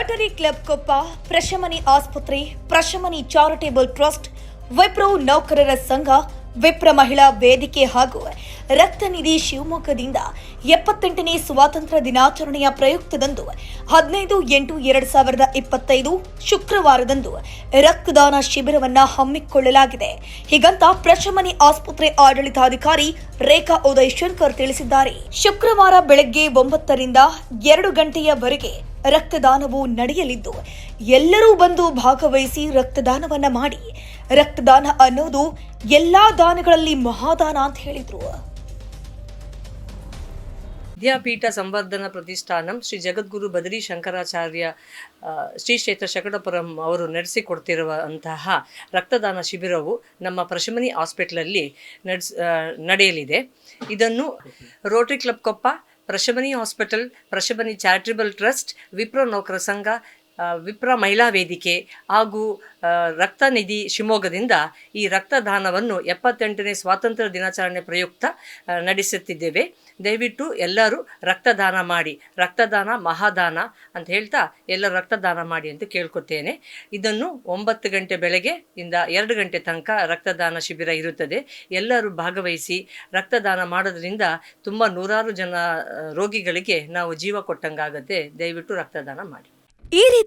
Rotary club Koppa ಪ್ರಶಮನಿ ಆಸ್ಪತ್ರೆ ಪ್ರಶಮನಿ charitable trust Wipro ನೌಕರರ ಸಂಘ ವಿಪ್ರ ಮಹಿಳಾ ವೇದಿಕೆ ಹಾಗೂ ರಕ್ತನಿಧಿ ಶಿವಮೊಗ್ಗದಿಂದ ಎಪ್ಪತ್ತೆಂಟನೇ ಸ್ವಾತಂತ್ರ್ಯ ದಿನಾಚರಣೆಯ ಪ್ರಯುಕ್ತದಂದು ಹದಿನೈದು ಎಂಟು ಎರಡು ಸಾವಿರದ ಇಪ್ಪತ್ತೈದು ಶುಕ್ರವಾರದಂದು ರಕ್ತದಾನ ಶಿಬಿರವನ್ನ ಹಮ್ಮಿಕೊಳ್ಳಲಾಗಿದೆ. ಹೀಗಂತ ಪ್ರಶಮನಿ ಆಸ್ಪತ್ರೆ ಆಡಳಿತಾಧಿಕಾರಿ ರೇಖಾ ಉದಯ್ ಶಂಕರ್ ತಿಳಿಸಿದ್ದಾರೆ. ಶುಕ್ರವಾರ ಬೆಳಗ್ಗೆ ಒಂಬತ್ತರಿಂದ ಎರಡು ಗಂಟೆಯವರೆಗೆ ರಕ್ತದಾನವು ನಡೆಯಲಿದ್ದು, ಎಲ್ಲರೂ ಬಂದು ಭಾಗವಹಿಸಿ ರಕ್ತದಾನವನ್ನ ಮಾಡಿ ರಕ್ತದಾನ ಅನ್ನೋದು ಎಲ್ಲಾ ದಾನಗಳಲ್ಲಿ ಮಹಾದಾನ ಅಂತ ಹೇಳಿದ್ರು. ವಿದ್ಯಾಪೀಠ ಸಂವರ್ಧನ ಪ್ರತಿಷ್ಠಾನಂ ಶ್ರೀ ಜಗದ್ಗುರು ಬದರಿ ಶಂಕರಾಚಾರ್ಯ ಶ್ರೀ ಕ್ಷೇತ್ರ ಶಕಟಪುರಂ ಅವರು ನಡೆಸಿಕೊಡ್ತಿರುವಂತಹ ರಕ್ತದಾನ ಶಿಬಿರವು ನಮ್ಮ ಪ್ರಶಮನಿ ಹಾಸ್ಪಿಟ್ಲಲ್ಲಿ ನಡೆಸ್ ನಡೆಯಲಿದೆ. ಇದನ್ನು rotary club Koppa, Prashamani hospital, Prashamani charitable trust, Wipro ನೌಕರ ಸಂಘ ವಿಪ್ರ ಮಹಿಳಾ ವೇದಿಕೆ ಹಾಗೂ ರಕ್ತ ರಕ್ತನಿಧಿ ಶಿವಮೊಗ್ಗದಿಂದ ಈ ರಕ್ತದಾನವನ್ನು ಎಪ್ಪತ್ತೆಂಟನೇ ಸ್ವಾತಂತ್ರ್ಯ ದಿನಾಚರಣೆ ಪ್ರಯುಕ್ತ ನಡೆಸುತ್ತಿದ್ದೇವೆ. ದಯವಿಟ್ಟು ಎಲ್ಲರೂ ರಕ್ತದಾನ ಮಾಡಿ, ರಕ್ತದಾನ ಮಹಾದಾನ ಅಂತ ಹೇಳ್ತಾ ಎಲ್ಲರೂ ರಕ್ತದಾನ ಮಾಡಿ ಅಂತ ಕೇಳ್ಕೊತೇನೆ. ಇದನ್ನು ಒಂಬತ್ತು ಗಂಟೆ ಬೆಳಗ್ಗೆ ಇಂದ ಎರಡು ಗಂಟೆ ತನಕ ರಕ್ತದಾನ ಶಿಬಿರ ಇರುತ್ತದೆ. ಎಲ್ಲರೂ ಭಾಗವಹಿಸಿ ರಕ್ತದಾನ ಮಾಡೋದ್ರಿಂದ ತುಂಬ ನೂರಾರು ಜನ ರೋಗಿಗಳಿಗೆ ನಾವು ಜೀವ ಕೊಟ್ಟಂಗಾಗುತ್ತೆ. ದಯವಿಟ್ಟು ರಕ್ತದಾನ ಮಾಡಿ.